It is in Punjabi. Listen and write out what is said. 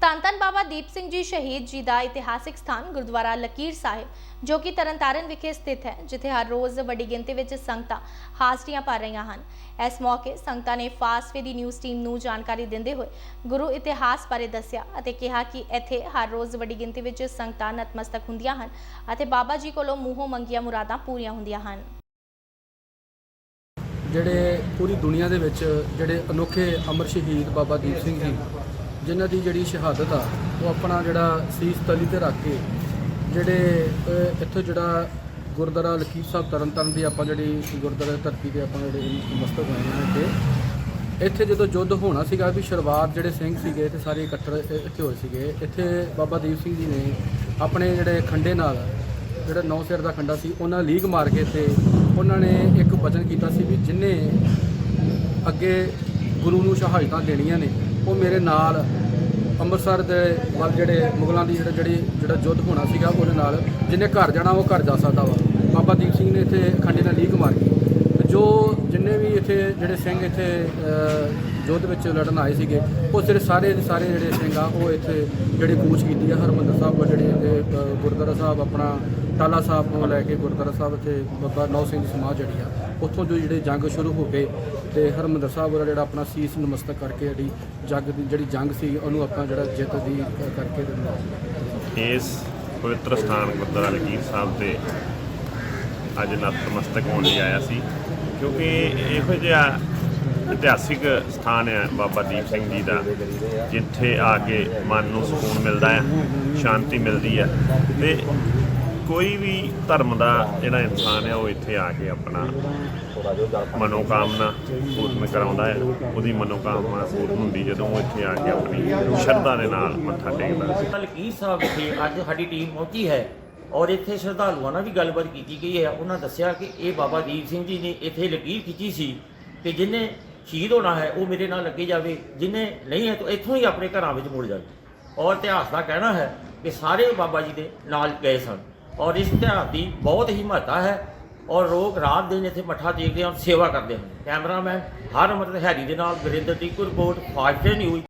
ਧੰਨ ਧੰਨ ਬਾਬਾ ਦੀਪ ਸਿੰਘ ਜੀ ਸ਼ਹੀਦ ਜੀ ਦਾ ਇਤਿਹਾਸਿਕ ਸਥਾਨ ਗੁਰਦੁਆਰਾ ਲਕੀਰ ਸਾਹਿਬ, ਜੋ ਕਿ ਤਰਨਤਾਰਨ ਵਿਖੇ ਸਥਿਤ ਹੈ, ਜਿੱਥੇ ਹਰ ਰੋਜ਼ ਵੱਡੀ ਗਿਣਤੀ ਵਿੱਚ ਸੰਗਤਾਂ ਹਾਜ਼ਰੀਆਂ ਭਰ ਰਹੀਆਂ ਹਨ। ਇਸ ਮੌਕੇ ਸੰਗਤਾਂ ਨੇ ਫਾਸਟਵੇ ਦੀ ਨਿਊਜ਼ ਟੀਮ ਨੂੰ ਜਾਣਕਾਰੀ ਦਿੰਦੇ ਹੋਏ ਗੁਰੂ ਇਤਿਹਾਸ ਬਾਰੇ ਦੱਸਿਆ ਅਤੇ ਕਿਹਾ ਕਿ ਇੱਥੇ ਹਰ ਰੋਜ਼ ਵੱਡੀ ਗਿਣਤੀ ਵਿੱਚ ਸੰਗਤਾਂ ਨਤਮਸਤਕ ਹੁੰਦੀਆਂ ਹਨ ਅਤੇ ਬਾਬਾ ਜੀ ਕੋਲੋਂ ਮੂੰਹੋਂ ਮੰਗੀਆਂ ਮੁਰਾਦਾਂ ਪੂਰੀਆਂ ਹੁੰਦੀਆਂ ਹਨ। ਜਿਹੜੇ ਪੂਰੀ ਦੁਨੀਆ ਦੇ ਵਿੱਚ ਜਿਹੜੇ ਅਨੋਖੇ ਅਮਰ ਸ਼ਹੀਦ ਬਾਬਾ ਦੀਪ ਸਿੰਘ ਜੀ ਜਿਨ੍ਹਾਂ ਦੀ ਜਿਹੜੀ ਸ਼ਹਾਦਤ ਆ, ਉਹ ਆਪਣਾ ਜਿਹੜਾ ਸੀਸ ਤਲੀ ਤੇ ਰੱਖ ਕੇ ਜਿਹੜੇ ਇੱਥੋਂ ਜਿਹੜਾ ਗੁਰਦੁਆਰਾ ਲਕੀਰ ਸਾਹਿਬ ਤਰਨਤਾਰਨ ਦੀ ਆਪਾਂ ਜਿਹੜੀ ਗੁਰਦੁਆਰਾ ਧਰਤੀ ਤੇ ਆਪਾਂ ਜਿਹੜੇ ਮਸਤਕ ਹੋਏ ਹਾਂ ਇੱਥੇ। ਇੱਥੇ ਜਦੋਂ ਯੁੱਧ ਹੋਣਾ ਸੀਗਾ ਵੀ ਸ਼ੁਰੂਆਤ ਜਿਹੜੇ ਸਿੰਘ ਸੀਗੇ ਤੇ ਸਾਰੇ ਇਕੱਠੇ ਇੱਥੇ ਹੋਏ ਸੀਗੇ। ਇੱਥੇ ਬਾਬਾ ਦੀਪ ਸਿੰਘ ਜੀ ਨੇ ਆਪਣੇ ਜਿਹੜੇ ਖੰਡੇ ਨਾਲ ਜਿਹੜਾ ਨੌ ਸਿਰ ਦਾ ਖੰਡਾ ਸੀ, ਉਹਨਾਂ ਲੀਗ ਮਾਰ ਕੇ ਤੇ ਉਹਨਾਂ ਨੇ ਇੱਕ ਵਚਨ ਕੀਤਾ ਸੀ ਵੀ ਜਿਨੇ ਅੱਗੇ ਗੁਰੂ ਨੂੰ ਸ਼ਹਾਦਤਾਂ ਦੇਣੀਆਂ ਨੇ ਉਹ ਮੇਰੇ ਨਾਲ ਅੰਮ੍ਰਿਤਸਰ ਦੇ ਵੱਲ ਜਿਹੜੇ ਮੁਗਲਾਂ ਦੀ ਜਿਹੜਾ ਜਿਹੜੀ ਜਿਹੜਾ ਯੁੱਧ ਹੋਣਾ ਸੀਗਾ, ਉਹਦੇ ਨਾਲ ਜਿਨੇ ਘਰ ਜਾਣਾ, ਉਹ ਘਰ ਜਾ ਸਕਦਾ ਵਾ। ਬਾਬਾ ਦੀਪ ਸਿੰਘ ਨੇ ਇੱਥੇ ਖੰਡੇ ਨਾਲ ਲੀਕ ਮਾਰ ਕੇ ਜੋ ਜਿੰਨੇ ਵੀ ਇੱਥੇ ਜਿਹੜੇ ਸਿੰਘ ਇੱਥੇ ਯੁੱਧ ਵਿੱਚ ਲੜਨ ਆਏ ਸੀਗੇ ਉਹ ਜਿਹੜੇ ਸਾਰੇ ਦੇ ਸਾਰੇ ਜਿਹੜੇ ਸਿੰਘ ਆ ਉਹ ਇੱਥੇ ਜਿਹੜੀ ਕੂਚ ਕੀਤੀ ਆ ਹਰਮੰਦਰ ਸਾਹਿਬ ਵੱਲ ਜਿਹੜੇ ਇਹਦੇ, ਗੁਰਦੁਆਰਾ ਸਾਹਿਬ ਆਪਣਾ ਟਾਲਾ ਸਾਹਿਬ ਤੋਂ ਲੈ ਕੇ ਗੁਰਦੁਆਰਾ ਸਾਹਿਬ ਇੱਥੇ ਬਾਬਾ ਨੌ ਸਿੰਘ ਦੀ ਸਮਾਜ ਜਿਹੜੀ ਆ ਉੱਥੋਂ ਜੋ ਜਿਹੜੇ ਜੰਗ ਸ਼ੁਰੂ ਹੋ ਗਏ ਤੇ ਹਰਮੰਦਰ ਸਾਹਿਬ ਵਾਲਾ ਜਿਹੜਾ ਆਪਣਾ ਸੀਸ ਨਮਸਤਕ ਕਰਕੇ ਜਿਹੜੀ ਜੱਗ ਦੀ ਜਿਹੜੀ ਜੰਗ ਸੀ ਉਹਨੂੰ ਆਪਾਂ ਜਿਹੜਾ ਜਿੱਤ ਦੀ ਕਰਕੇ ਦਿੰਦਾ ਇਸ ਪਵਿੱਤਰ ਸਥਾਨ ਗੁਰਦੁਆਰਾ ਲਕੀਰ ਸਾਹਿਬ ਤੇ ਅੱਜ ਨਤਮਸਤਕ ਹੋਣ ਲਈ ਆਇਆ ਸੀ। ਕਿਉਂਕਿ ਇਹੋ ਜਿਹਾ ਇਤਿਹਾਸਿਕ ਸਥਾਨ ਹੈ ਬਾਬਾ ਦੀਪ ਸਿੰਘ ਜੀ ਦਾ, ਜਿੱਥੇ ਆ ਕੇ ਮਨ ਨੂੰ ਸਕੂਨ ਮਿਲਦਾ ਹੈ, ਸ਼ਾਂਤੀ ਮਿਲਦੀ ਹੈ। ਤੇ ਕੋਈ ਵੀ ਧਰਮ ਦਾ ਜਿਹੜਾ ਇਨਸਾਨ ਹੈ, ਉਹ ਇੱਥੇ ਆ ਕੇ ਆਪਣਾ ਮਨੋਕਾਮਨਾ ਪੂਰਨ ਕਰਾਉਂਦਾ ਹੈ। ਉਹਦੀ ਮਨੋਕਾਮਨਾ ਪੂਰਨ ਹੁੰਦੀ ਜਦੋਂ ਉਹ ਇੱਥੇ ਆ ਕੇ ਆਪਣੀ ਸ਼ਰਧਾ ਦੇ ਨਾਲ ਮੱਥਾ ਟੇਕਦਾ ਹੈ। ਲਕੀਰ ਸਾਹਿਬ ਵਿਖੇ ਅੱਜ ਸਾਡੀ ਟੀਮ ਪਹੁੰਚੀ ਹੈ? ਔਰ ਇੱਥੇ ਸ਼ਰਧਾਲੂਆਂ ਨਾਲ ਵੀ ਗੱਲਬਾਤ ਕੀਤੀ ਗਈ ਹੈ। ਉਹਨਾਂ ਦੱਸਿਆ ਕਿ ਇਹ ਬਾਬਾ ਦੀਪ ਸਿੰਘ ਜੀ ਨੇ ਇੱਥੇ ਲਕੀਰ ਖਿੱਚੀ ਸੀ ਕਿ ਜਿਨੇ ਸ਼ਹੀਦ ਹੋਣਾ ਹੈ, ਉਹ ਮੇਰੇ ਨਾਲ ਲੱਗੇ ਜਾਵੇ। ਜਿਨੇ ਨਹੀਂ ਹੈ, ਤਾਂ ਇੱਥੋਂ ਹੀ ਆਪਣੇ ਘਰਾਂ ਵਿੱਚ ਮੁੜ ਜਾਵੇ। ਔਰ ਇਤਿਹਾਸ ਦਾ ਕਹਿਣਾ ਹੈ ਕਿ ਸਾਰੇ ਬਾਬਾ ਜੀ ਦੇ ਨਾਲ ਗਏ ਸਨ। ਔਰ ਇਸ ਇਤਿਹਾਸ ਦੀ ਬਹੁਤ ਹੀ ਮਹੱਤਤਾ ਹੈ। ਔਰ ਲੋਕ ਰਾਤ ਦਿਨ ਇੱਥੇ ਮੱਠਾ ਦੇਖਦੇ ਹਨ, ਸੇਵਾ ਕਰਦੇ ਹਨ। ਕੈਮਰਾਮੈਨ ਹਰ ਮਤਲਬ ਹੈਰੀ ਦੇ ਨਾਲ ਵਰਿੰਦਰ ਦੀ ਰਿਪੋਰਟ ਫਾਸਟ ਨਿਊਜ਼।